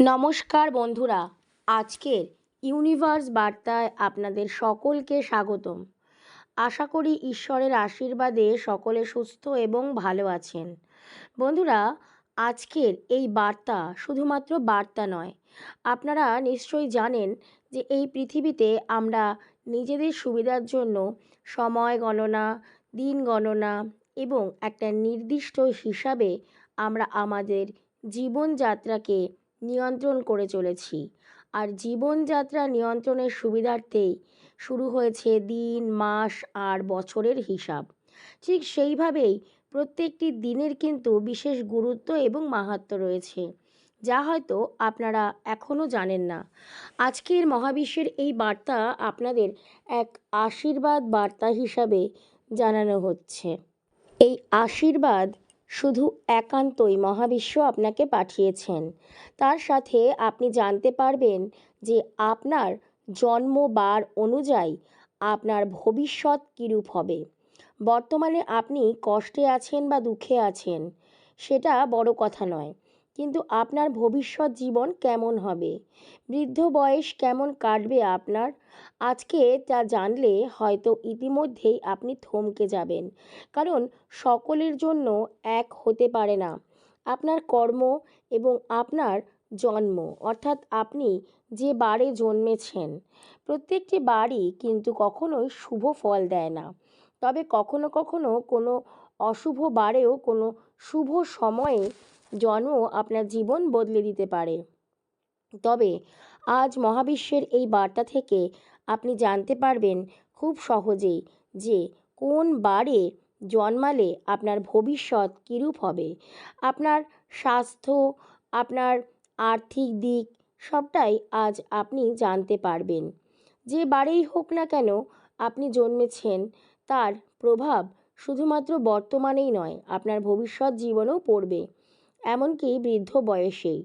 নমস্কার বন্ধুরা, আজকের ইউনিভার্স বার্তায় আপনাদের সকলকে স্বাগতম। আশা করি ঈশ্বরের আশীর্বাদে সকলে সুস্থ এবং ভালো আছেন। বন্ধুরা, আজকের এই বার্তা শুধুমাত্র বার্তা নয়, আপনারা নিশ্চয়ই জানেন যে এই পৃথিবীতে আমরা নিজেদের সুবিধার জন্য সময় গণনা, দিন গণনা এবং একটা নির্দিষ্ট হিসাবে আমরা আমাদের জীবনযাত্রাকে নিয়ন্ত্রণ করে চলেছি। আর জীবনযাত্রা নিয়ন্ত্রণের সুবিধার্থেই শুরু হয়েছে দিন, মাস আর বছরের হিসাব। ঠিক সেইভাবেই প্রত্যেকটি দিনের কিন্তু বিশেষ গুরুত্ব এবং মাহাত্ম্য রয়েছে, যা হয়তো আপনারা এখনও জানেন না। আজকের মহাবিশ্বের এই বার্তা আপনাদের এক আশীর্বাদ বার্তা হিসাবে জানানো হচ্ছে। এই আশীর্বাদ শুধু একান্তই মহাবিশ্ব আপনাকে পাঠিয়েছেন। তার সাথে আপনি জানতে পারবেন যে আপনার জন্মবার অনুযায়ী আপনার ভবিষ্যৎ কীরূপ হবে। বর্তমানে আপনি কষ্টে আছেন বা দুঃখে আছেন, সেটা বড় কথা নয়। কিন্তু আপনার ভবিষ্যৎ জীবন কেমন হবে? বৃদ্ধ বয়স কেমন কাটবে আপনার? আজকে তা জানলে হয়তো ইতিমধ্যেই আপনি থমকে যাবেন। কারণ সকলের জন্য এক হতে পারে না। আপনার কর্ম এবং আপনার জন্ম, অর্থাৎ আপনি যে বারে জন্মেছেন। প্রত্যেকটি বারই কিন্তু কখনোই শুভ ফল দেয় না। তবে কখনো কখনো কোনো অশুভ বারেও কোনো শুভ সময়ে জন্ম আপনার জীবন বদলে দিতে পারে। তবে আজ মহাবিশ্বের এই বার্তা থেকে আপনি জানতে পারবেন খুব সহজেই যে কোন বারে জন্মালে আপনার ভবিষ্যৎ কীরূপ হবে। আপনার স্বাস্থ্য, আপনার আর্থিক দিক, সবটাই আজ আপনি জানতে পারবেন। যে বারেই হোক না কেন আপনি জন্মেছেন, তার প্রভাব শুধুমাত্র বর্তমানেই নয়, আপনার ভবিষ্যৎ জীবনেও পড়বে। এমনকি বৃদ্ধ বয়সেই।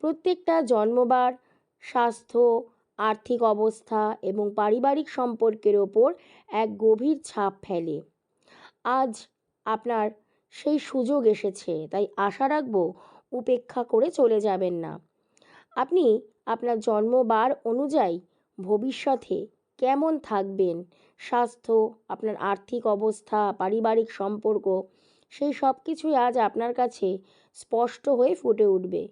প্রত্যেকটা জন্মবার, স্বাস্থ্য, আর্থিক অবস্থা এবং পারিবারিক সম্পর্কের ওপর এক গভীর ছাপ ফেলে। আজ আপনার সেই সুযোগ এসেছে, তাই আশা রাখব উপেক্ষা করে চলে যাবেন না। আপনি আপনার জন্মবার অনুযায়ী ভবিষ্যতে কেমন থাকবেন? স্বাস্থ্য, আপনার আর্থিক অবস্থা, পারিবারিক সম্পর্ক, সেই সব কিছুই আজ আপনার কাছে স্পষ্ট হয়ে ফুটে উঠবে।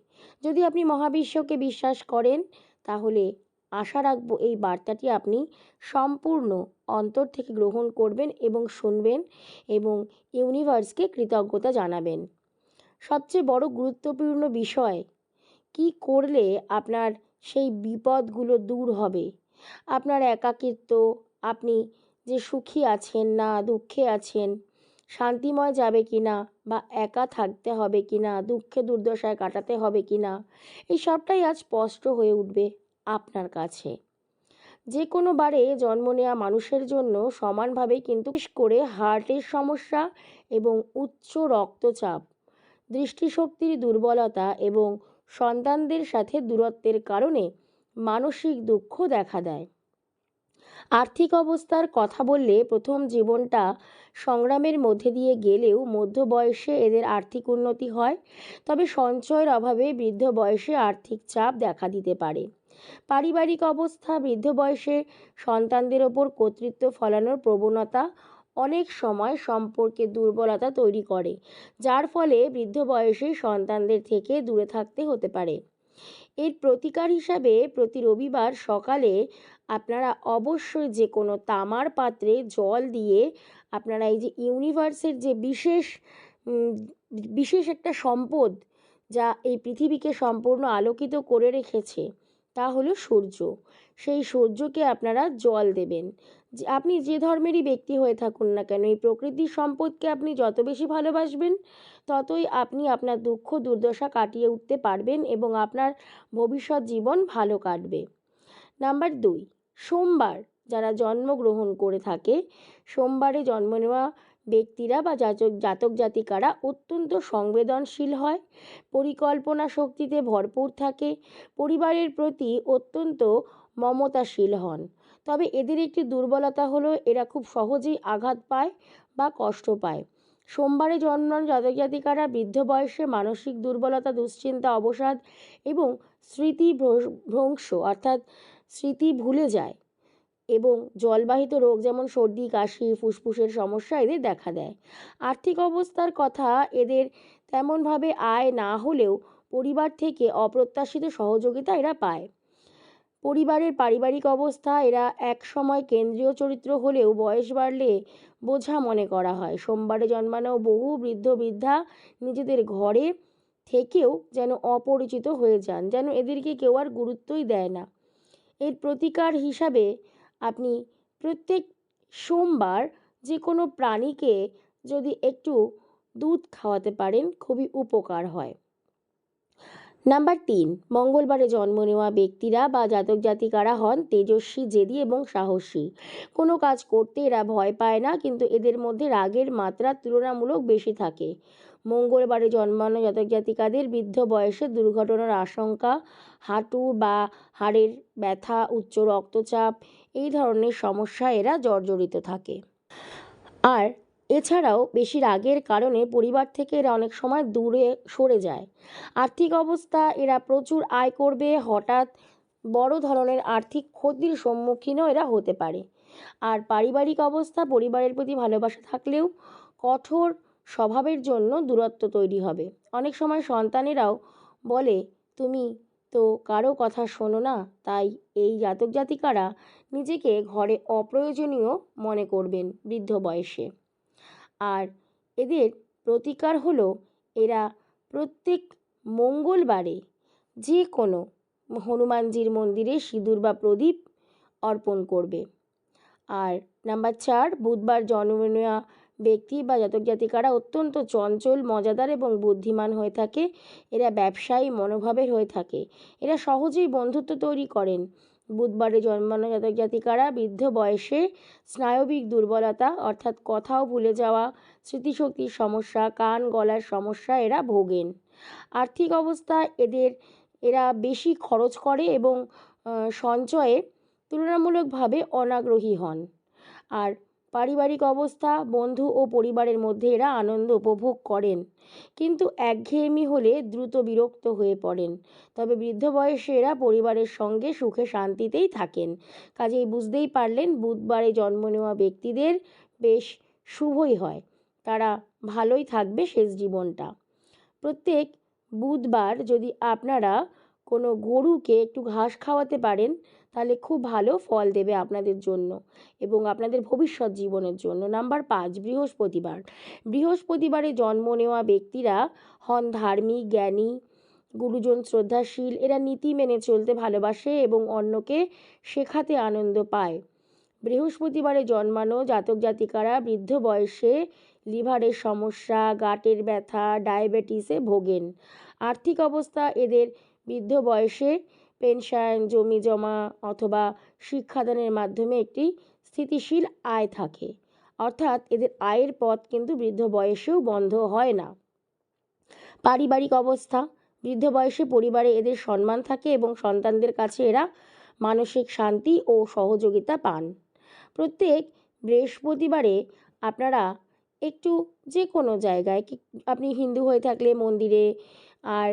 যদি আপনি মহাবিশ্বকে বিশ্বাস করেন, তাহলে আশা রাখব এই বার্তাটি আপনি সম্পূর্ণ অন্তর থেকে গ্রহণ করবেন এবং শুনবেন এবং ইউনিভার্সকে কৃতজ্ঞতা জানাবেন। সবচেয়ে বড় গুরুত্বপূর্ণ বিষয়, কি করলে আপনার সেই বিপদগুলো দূর হবে? আপনার একাকিত্ব, আপনি যে সুখী আছেন না, দুঃখে আছেন শান্তিময় যাবে কি না বা একা থাকতে হবে কি না, দুঃখে দুর্দশায় কাটাতে হবে কি না, এই সবটাই আজ স্পষ্ট হয়ে উঠবে আপনার কাছে। যে কোনো বারে জন্ম নেওয়া মানুষের জন্য সমানভাবে কিন্তু বিশেষ করে হার্টের সমস্যা এবং উচ্চ রক্তচাপ, দৃষ্টিশক্তির দুর্বলতা এবং সন্তানদের সাথে দূরত্বের কারণে মানসিক দুঃখ দেখা দেয়। আর্থিক অবস্থার কথা বললে প্রথম জীবনটা সংগ্রামের মধ্যে দিয়ে গেলেও মধ্য বয়সে এদের আর্থিক উন্নতি হয়। তবে সঞ্চয়ের অভাবে বৃদ্ধ বয়সে আর্থিক চাপ দেখা দিতে পারে। পারিবারিক অবস্থা, বৃদ্ধ বয়সে সন্তানদের ওপর কর্তৃত্ব ফলানোর প্রবণতা অনেক সময় সম্পর্কে দুর্বলতা তৈরি করে, যার ফলে বৃদ্ধ বয়সে সন্তানদের থেকে দূরে থাকতে হতে পারে। এর প্রতিকার হিসাবে প্রতি রবিবার সকালে আপনারা অবশ্যই যে কোনো তামার পাত্রে জল দিয়ে আপনারা এই যে ইউনিভার্সের যে বিশেষ বিশেষ একটা সম্পদ যা এই পৃথিবীকে সম্পূর্ণ আলোকিত করে রেখেছে, তা হলো সূর্য। সেই সূর্যকে আপনারা জল দেবেন। যে আপনি যে ধর্মেরই ব্যক্তি হয়ে থাকুন না কেন, এই প্রকৃতির সম্পদকে আপনি যত বেশি ভালোবাসবেন, ততই আপনি আপনার দুঃখ, দুর্দশা কাটিয়ে উঠতে পারবেন এবং আপনার ভবিষ্যৎ জীবন ভালো কাটবে। নাম্বার দুই, সোমবার। যারা জন্মগ্রহণ করে থাকে, সোমবারে জন্ম নেওয়া ব্যক্তিরা বা জাতক জাতক জাতিকারা অত্যন্ত সংবেদনশীল হয়, পরিকল্পনা শক্তিতে ভরপুর থাকে, পরিবারের প্রতি অত্যন্ত মমতাশীল হন। তবে এদের একটি দুর্বলতা হলো এরা খুব সহজেই আঘাত পায় বা কষ্ট পায়। সোমবারে জন্মানো জাতক জাতিকারা বৃদ্ধ বয়সে মানসিক দুর্বলতা, দুশ্চিন্তা, অবসাদ এবং স্মৃতি ভ্রংশ অর্থাৎ স্মৃতি ভুলে যায়। এবং জলবাহিত রোগ যেমন সর্দি, কাশি, ফুসফুসের সমস্যা এদের দেখা দেয়। আর্থিক অবস্থার কথা এদের তেমনভাবে আয় না হলেও পরিবার থেকে অপ্রত্যাশিত সহযোগিতা এরা পায়। পরিবারের পারিবারিক অবস্থা, এরা এক সময় কেন্দ্রীয় চরিত্র হলেও বয়স বাড়লে বোঝা মনে করা হয়। সোমবারে জন্মানো বহু বৃদ্ধ বৃদ্ধা নিজেদের ঘরে থেকেও যেন অপরিচিত হয়ে যান, যেন এদেরকে কেউ আর গুরুত্বই দেয় না। এর প্রতিকার হিসাবে আপনি প্রত্যেক সোমবার যে কোনো প্রাণীকে যদি একটু দুধ খাওয়াতে পারেন, খুবই উপকার হয়। নাম্বার তিন, মঙ্গলবারে জন্ম নেওয়া ব্যক্তিরা বা জাতক জাতিকারা হন তেজস্বী, জেদি এবং সাহসী। কোনো কাজ করতে এরা ভয় পায় না, কিন্তু এদের মধ্যে রাগের মাত্রা তুলনামূলক বেশি থাকে। মঙ্গলবারে জন্মানো জাতক জাতিকাদের বৃদ্ধ বয়সে দুর্ঘটনার আশঙ্কা, হাঁটু বা হাড়ের ব্যথা, উচ্চ রক্তচাপ, এই ধরনের সমস্যা এরা জর্জরিত থাকে। আর এছাড়াও বেশি রাগের কারণে পরিবার থেকে এরা অনেক সময় দূরে সরে যায়। আর্থিক অবস্থা এরা প্রচুর আয় করবে, হঠাৎ বড় ধরনের আর্থিক ক্ষতির সম্মুখীনও এরা হতে পারে। আর পারিবারিক অবস্থা পরিবারের প্রতি ভালোবাসা থাকলেও কঠোর স্বভাবের জন্য দূরত্ব তৈরি হবে। অনেক সময় সন্তানেরাও বলে, তুমি তো কারও কথা শোনো না, তাই এই জাতক জাতিকারা নিজেকে ঘরে অপ্রয়োজনীয় মনে করবেন বৃদ্ধ বয়সে। আর এদের প্রতিকার হলো, এরা প্রত্যেক মঙ্গলবারে যে কোনো হনুমানজির মন্দিরে সিঁদুর বা প্রদীপ অর্পণ করবে। আর নাম্বার চার, বুধবার জন্ম নেওয়া ব্যক্তি বা জাতক জাতিকারা অত্যন্ত চঞ্চল, মজাদার এবং বুদ্ধিমান হয়ে থাকে। এরা ব্যবসায়ী, মনোভাবের হয়ে থাকে। এরা সহজেই বন্ধুত্ব তৈরি করেন। বুধবারে জন্মানো জাতক জাতিকারা বৃদ্ধ বয়সে স্নায়বিক দুর্বলতা, অর্থাৎ কথাও ভুলে যাওয়া, স্মৃতিশক্তির সমস্যা, কান গলার সমস্যা, এরা ভোগেন। আর্থিক অবস্থা এদের, এরা বেশি খরচ করে এবং সঞ্চয়ে তুলনামূলকভাবে অনাগ্রহী হন। আর পারিবারিক অবস্থা, বন্ধু ও পরিবারের মধ্যে এরা আনন্দ উপভোগ করেন। কিন্তু একঘেয়েমি হলে দ্রুত বিরক্ত হয়ে পড়েন। তবে বৃদ্ধ বয়সে এরা পরিবারের সঙ্গে সুখে শান্তিতেই থাকেন। কাজেই বুঝতেই পারলেন, বুধবারে জন্ম নেওয়া ব্যক্তিদের বেশ শুভই হয়। তারা ভালোই থাকবে শেষ জীবনটা। প্রত্যেক বুধবার যদি আপনারা কোনো গরুকে একটু ঘাস খাওয়াতে পারেন তাহলে খুব ভালো ফল দেবে আপনাদের জন্য এবং আপনাদের ভবিষ্যৎ জীবনের জন্য। নাম্বার পাঁচ, বৃহস্পতিবার। বৃহস্পতিবারে জন্ম নেওয়া ব্যক্তিরা হন ধার্মিক, জ্ঞানী, গুরুজন শ্রদ্ধাশীল, এরা নীতি মেনে চলতে ভালোবাসে এবং অন্যকে শেখাতে আনন্দ পায়। বৃহস্পতিবারে জন্মানো জাতক জাতিকারা বৃদ্ধ বয়সে লিভারের সমস্যা, গাঁটের ব্যথা, ডায়াবেটিসে ভোগেন। আর্থিক অবস্থা এদের বৃদ্ধ বয়সে পেনশন জমি জমা অথবা শিক্ষাদানের মাধ্যমে একটি স্থিতিশীল আয় থাকে। অর্থাৎ এদের আয়ের পথ কিন্তু বৃদ্ধ বয়সেও বন্ধ হয় না। পারিবারিক অবস্থা, বৃদ্ধ বয়সে পরিবারে এদের সম্মান থাকে এবং সন্তানদের কাছে এরা মানসিক শান্তি ও সহযোগিতা পান। প্রত্যেক বৃহস্পতিবারে আপনারা একটু যে কোনো জায়গায়, আপনি হিন্দু হয়ে থাকলে মন্দিরে আর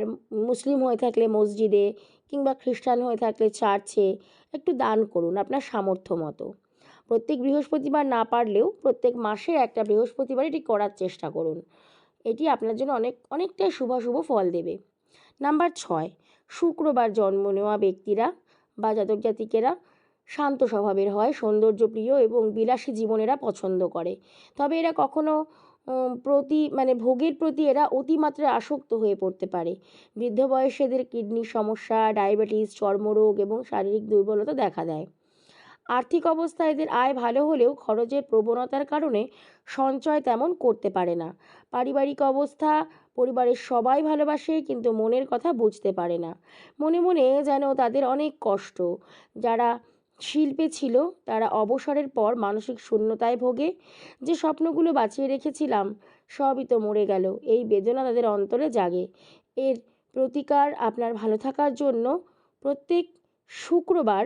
মুসলিম হয়ে থাকলে মসজিদে কিংবা খ্রিস্টান হয়ে থাকলে চার্চে একটু দান করুন আপনার সামর্থ্য মতো। প্রত্যেক বৃহস্পতিবার না পারলেও প্রত্যেক মাসে একটা বৃহস্পতিবার এটি করার চেষ্টা করুন। এটি আপনার জন্য অনেক অনেকটাই শুভাশুভ ফল দেবে। নাম্বার ছয়, শুক্রবার জন্ম নেওয়া ব্যক্তিরা বা জাতক জাতিকেরা শান্ত স্বভাবের হয়, সৌন্দর্যপ্রিয় এবং বিলাসী জীবনেরা পছন্দ করে। তবে এরা কখনো প্রতি মানে ভোগের প্রতি এরা অতিমাত্রায় আসক্ত হয়ে পড়তে পারে। বৃদ্ধ বয়সে এদের কিডনির সমস্যা, ডায়াবেটিস, চর্মরোগ এবং শারীরিক দুর্বলতা দেখা দেয়। আর্থিক অবস্থা এদের আয় ভালো হলেও খরচের প্রবণতার কারণে সঞ্চয় তেমন করতে পারে না। পারিবারিক অবস্থা, পরিবারের সবাই ভালোবাসে কিন্তু মনের কথা বুঝতে পারে না। মনে মনে যেন তাদের অনেক কষ্ট। যারা শিল্পে ছিল, তারা অবসরের পর মানসিক শূন্যতায় ভোগে। যে স্বপ্নগুলো বাঁচিয়ে রেখেছিলাম, সবই তো মরে গেল, এই বেদনা তাদের অন্তরে জাগে। এর প্রতিকার আপনার ভালো থাকার জন্য। প্রত্যেক শুক্রবার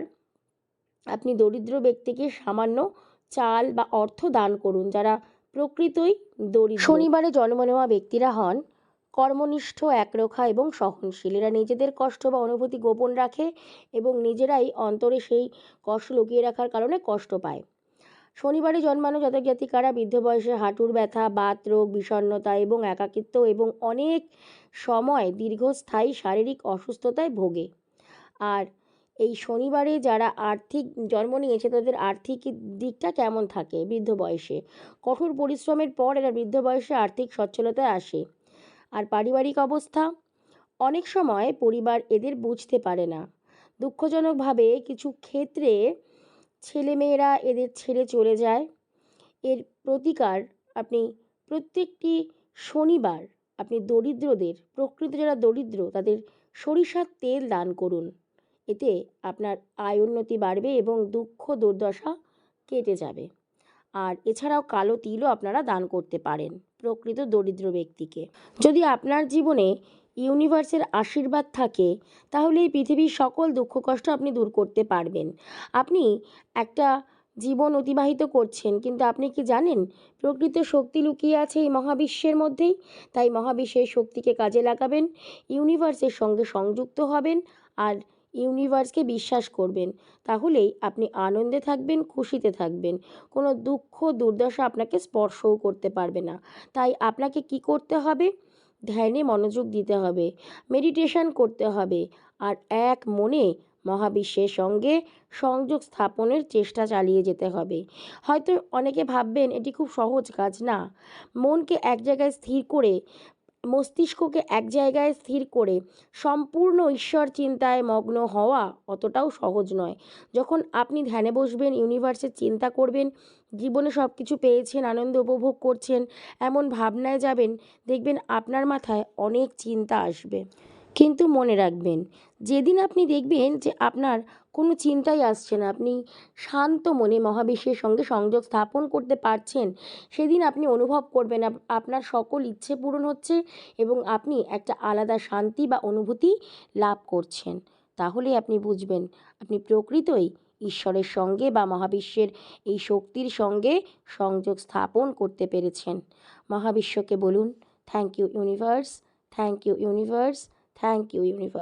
আপনি দরিদ্র ব্যক্তিকে সামান্য চাল বা অর্থ দান করুন, যারা প্রকৃতই দরিদ্র। শনিবারে জন্ম নেওয়া ব্যক্তিরা হন কর্মনিষ্ঠ, একরোখা এবং সহনশীল। এরা নিজেদের কষ্ট বা অনুভূতি গোপন রাখে এবং নিজেরাই অন্তরে সেই কষ্ট লুকিয়ে রাখার কারণে কষ্ট পায়। শনিবারে জন্মানো জাতক জাতিকারা বৃদ্ধ বয়সে হাঁটুর ব্যথা, বাত, রোগ, বিষণ্ণতা এবং একাকিত্ব এবং অনেক সময় দীর্ঘস্থায়ী শারীরিক অসুস্থতায় ভোগে। আর এই শনিবারে যারা আর্থিক জন্ম নিয়েছে তাদের আর্থিক দিকটা কেমন থাকে বৃদ্ধ বয়সে? কঠোর পরিশ্রমের পর এরা বৃদ্ধ বয়সে আর্থিক সচ্ছলতায় আসে। আর পারিবারিক অবস্থা? অনেক সময় পরিবার এদের বুঝতে পারে না। দুঃখজনকভাবে কিছু ক্ষেত্রে ছেলেমেয়েরা এদের ছেড়ে চলে যায়। এর প্রতিকার আপনি প্রত্যেকটি শনিবার আপনি দরিদ্রদের, প্রকৃত যারা দরিদ্র তাদের সরিষার তেল দান করুন। এতে আপনার আয় উন্নতি বাড়বে এবং দুঃখ দুর্দশা কেটে যাবে। আর এছাড়াও কালো তিলও আপনারা দান করতে পারেন। প্রকৃত দরিদ্র ব্যক্তিকে। যদি আপনার জীবনে ইউনিভার্সের আশীর্বাদ থাকে, তাহলে এই পৃথিবীর সকল দুঃখ কষ্ট আপনি দূর করতে পারবেন। আপনি একটা জীবন অতিবাহিত করছেন, কিন্তু আপনি কি জানেন, প্রকৃত শক্তি লুকিয়ে আছে এই মহাবিশ্বের মধ্যেই? তাই মহাবিশ্বের শক্তিকে কাজে লাগাবেন, ইউনিভার্সের সঙ্গে সংযুক্ত হবেন, আর ইউনিভার্সকে বিশ্বাস করবেন। তাহলেই আপনি আনন্দে থাকবেন, খুশিতে থাকবেন। কোনো দুঃখ, দুর্দশা আপনাকে স্পর্শও করতে পারবে না। তাই আপনাকে কি করতে হবে? ধ্যানে মনোযোগ দিতে হবে মেডিটেশন করতে হবে আর এক মনে মহাবিশ্বের সঙ্গে সংযোগ স্থাপনের চেষ্টা চালিয়ে যেতে হবে। হয়তো অনেকে ভাববেন, এটি খুব সহজ কাজ না। মনকে এক জায়গায় স্থির করে মস্তিষ্ককে এক জায়গায় স্থির করে সম্পূর্ণ ঈশ্বর চিন্তায় মগ্ন হওয়া অতটাও সহজ নয়। যখন আপনি ধ্যানে বসবেন ইউনিভার্সের চিন্তা করবেন, জীবনে সব কিছু পেয়েছেন, আনন্দ উপভোগ করছেন, এমন ভাবনায় যাবেন, দেখবেন আপনার মাথায় অনেক চিন্তা আসবে। কিন্তু মনে রাখবেন, যেদিন আপনি দেখবেন যে আপনার কোনো চিন্তাই আসছে না। আপনি শান্ত মনে মহাবিশ্বের সঙ্গে সংযোগ স্থাপন করতে পারছেন, সেদিন আপনি অনুভব করবেন আপনার সকল ইচ্ছে পূরণ হচ্ছে এবং আপনি একটা আলাদা শান্তি বা অনুভূতি লাভ করছেন। তাহলে আপনি বুঝবেন, আপনি প্রকৃতই ঈশ্বরের সঙ্গে বা মহাবিশ্বের এই শক্তির সঙ্গে সংযোগ স্থাপন করতে পেরেছেন। মহাবিশ্বকে বলুন thank you universe thank you universe thank you universe